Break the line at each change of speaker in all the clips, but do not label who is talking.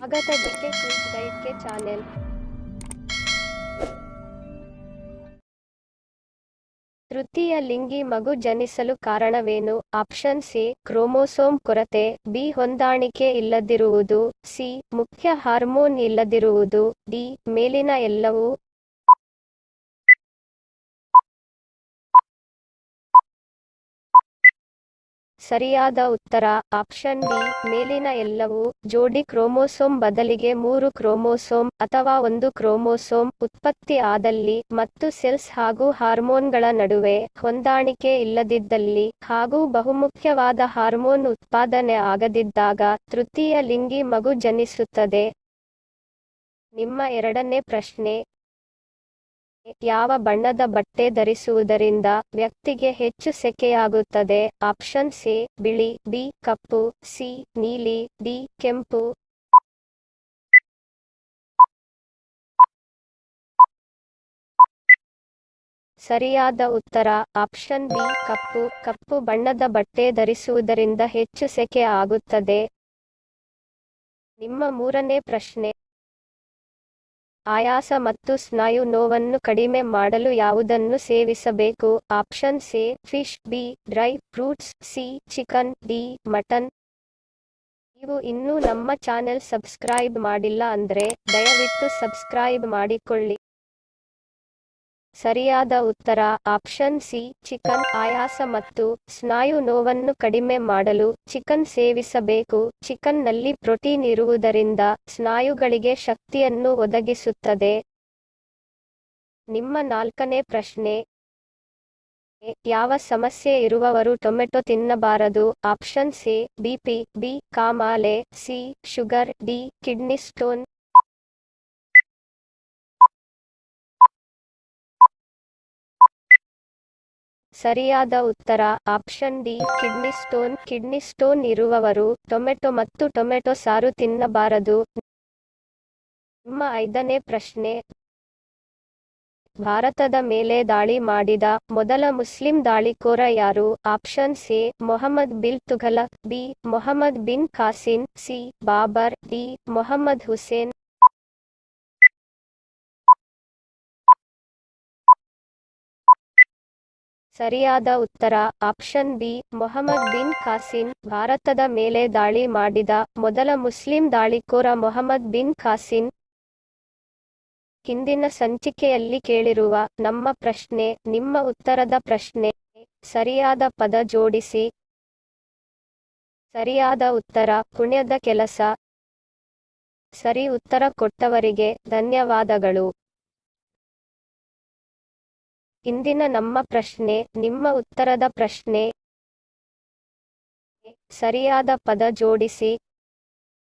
ಸ್ವಾಗತ GK quiz ಗೈಡ್ಗೆ channel ತೃತೀಯ ಲಿಂಗಿ ಮಗು ಜನಿಸಲು ಕಾರಣವೇನು? ಆಪ್ಷನ್ ಸಿ, ಕ್ರೋಮೋಸೋಮ್ ಕೊರತೆ. ಬಿ, ಹೊಂದಾಣಿಕೆ ಇಲ್ಲದಿರುವುದು. ಸಿ, ಮುಖ್ಯ ಹಾರ್ಮೋನ್ ಇಲ್ಲದಿರುವುದು. ಡಿ, ಮೇಲಿನ ಎಲ್ಲವೂ ಸರಿಯಾದ ಉತ್ತರ. ಆಪ್ಷನ್ ಬಿ, ಮೇಲಿನ ಎಲ್ಲವೂ ಜೋಡಿ ಕ್ರೋಮೋಸೋಮ್ ಬದಲಿಗೆ ಮೂರು ಕ್ರೋಮೋಸೋಮ್ ಅಥವಾ ಒಂದು ಕ್ರೋಮೋಸೋಮ್ ಉತ್ಪತ್ತಿ ಆದಲ್ಲಿ ಮತ್ತು ಸೆಲ್ಸ್ ಹಾಗೂ ಹಾರ್ಮೋನ್ಗಳ ನಡುವೆ ಹೊಂದಾಣಿಕೆ ಇಲ್ಲದಿದ್ದಲ್ಲಿ ಹಾಗೂ ಬಹುಮುಖ್ಯವಾದ ಹಾರ್ಮೋನ್ ಉತ್ಪಾದನೆ ಆಗದಿದ್ದಾಗ ತೃತೀಯ ಲಿಂಗಿ ಮಗು ಜನಿಸುತ್ತದೆ. ನಿಮ್ಮ ಎರಡನೇ ಪ್ರಶ್ನೆ ಯಾವ ಬಣ್ಣದ ಬಟ್ಟೆ ಧರಿಸುವುದರಿಂದ ವ್ಯಕ್ತಿಗೆ ಹೆಚ್ಚು ಸೆಕೆಯಾಗುತ್ತದೆ? ಆಪ್ಷನ್ ಸಿ ಬಿಳಿ, ಬಿ, ಕಪ್ಪು, ಸಿ, ನೀಲಿ, ಡಿ, ಕೆಂಪು. ಸರಿಯಾದ ಉತ್ತರ, ಆಪ್ಷನ್ ಬಿ, ಕಪ್ಪು. ಕಪ್ಪು ಬಣ್ಣದ ಬಟ್ಟೆ ಧರಿಸುವುದರಿಂದ ಹೆಚ್ಚು ಸೆಕೆ ಆಗುತ್ತದೆ ನಿಮ್ಮ ಮೂರನೇ ಪ್ರಶ್ನೆ. ಆಯಾಸ ಮತ್ತು ಸ್ನಾಯು ನೋವನ್ನು ಕಡಿಮೆ ಮಾಡಲು ಯಾವುದನ್ನು ಸೇವಿಸಬೇಕು? Option C fish, B, dry fruits, C, chicken, D, mutton. ನೀವು ಇನ್ನೂ ನಮ್ಮ ಚಾನೆಲ್ ಸಬ್ಸ್ಕ್ರೈಬ್ ಮಾಡಿಲ್ಲ ಅಂದ್ರೆ ದಯವಿಟ್ಟು ಸಬ್ಸ್ಕ್ರೈಬ್ ಮಾಡಿಕೊಳ್ಳಿ. ಸರಿಯಾದ ಉತ್ತರ. ಆಪ್ಷನ್ ಸಿ, ಚಿಕನ್ ಆಯಾಸ ಮತ್ತು ಸ್ನಾಯು ನೋವನ್ನು ಕಡಿಮೆ ಮಾಡಲು ಚಿಕನ್ ಸೇವಿಸಬೇಕು. ಚಿಕನ್ನಲ್ಲಿ ಪ್ರೋಟೀನ್ ಇರುವುದರಿಂದ ಸ್ನಾಯುಗಳಿಗೆ ಶಕ್ತಿಯನ್ನು ಒದಗಿಸುತ್ತದೆ. ನಿಮ್ಮ ನಾಲ್ಕನೇ ಪ್ರಶ್ನೆ. ಯಾವ ಸಮಸ್ಯೆ ಇರುವವರು ಟೊಮೆಟೊ ತಿನ್ನಬಾರದು? ಆಪ್ಷನ್ ಸಿ ಬಿಪಿ ಬಿ, ಕಾಮಾಲೆ, C, sugar, D, kidney stone ಸರಿಯಾದ ಉತ್ತರ, option D, kidney stone. Kidney stone ಇರುವವರು ಟೊಮೆಟೊ ಮತ್ತು ಟೊಮೆಟೊ ಸಾರು ತಿನ್ನಬಾರದು. ನಿಮ್ಮ ಐದನೇ ಪ್ರಶ್ನೆ. ಭಾರತದ ಮೇಲೆ ದಾಳಿ ಮಾಡಿದ ಮೊದಲ ಮುಸ್ಲಿಂ ದಾಳಿಕೋರ ಯಾರು? Option C Mohammad bin Tughlaq, B, Mohammad bin Qasim C, Babur, D, Mohammad Hussain. ಸರಿಯಾದ ಉತ್ತರ. ಆಪ್ಷನ್ ಬಿ, ಮೊಹಮ್ಮದ್ ಬಿನ್ ಖಾಸಿನ್ ಭಾರತದ ಮೇಲೆ ದಾಳಿ ಮಾಡಿದ ಮೊದಲ ಮುಸ್ಲಿಂ ದಾಳಿಕೋರ ಮೊಹಮ್ಮದ್ ಬಿನ್ ಖಾಸಿನ್ ಹಿಂದಿನ ಸಂಚಿಕೆಯಲ್ಲಿ ಕೇಳಿರುವ ನಮ್ಮ ಪ್ರಶ್ನೆ, ನಿಮ್ಮ ಉತ್ತರದ ಪ್ರಶ್ನೆ, ಸರಿಯಾದ ಪದ ಜೋಡಿಸಿ. ಸರಿಯಾದ ಉತ್ತರ, ಪುಣ್ಯದ ಕೆಲಸ. ಸರಿ ಉತ್ತರ ಕೊಟ್ಟವರಿಗೆ ಧನ್ಯವಾದಗಳು. ಇಂದಿನ ನಮ್ಮ ಪ್ರಶ್ನೆ, ನಿಮ್ಮ ಉತ್ತರದ ಪ್ರಶ್ನೆ. ಸರಿಯಾದ ಪದ ಜೋಡಿಸಿ.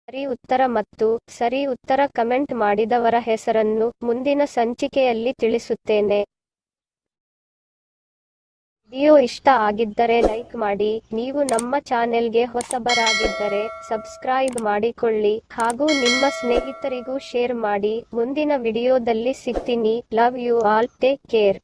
ಸರಿ ಉತ್ತರ ಮತ್ತು ಸರಿ ಉತ್ತರ ಕಮೆಂಟ್ ಮಾಡಿದವರ ಹೆಸರನ್ನು ಮುಂದಿನ ಸಂಚಿಕೆಯಲ್ಲಿ ತಿಳಿಸುತ್ತೇನೆ. ವಿಡಿಯೋ ಇಷ್ಟ ಆಗಿದ್ದರೆ ಲೈಕ್ ಮಾಡಿ. ನೀವು ನಮ್ಮ ಚಾನೆಲ್ಗೆ ಹೊಸಬರಾಗಿದ್ದರೆ ಸಬ್ಸ್ಕ್ರೈಬ್ ಮಾಡಿಕೊಳ್ಳಿ. ಹಾಗೂ ನಿಮ್ಮ ಸ್ನೇಹಿತರಿಗೂ ಶೇರ್ ಮಾಡಿ. ಮುಂದಿನ ವಿಡಿಯೋದಲ್ಲಿ ಸಿಗ್ತೀನಿ. Love you all. Take care.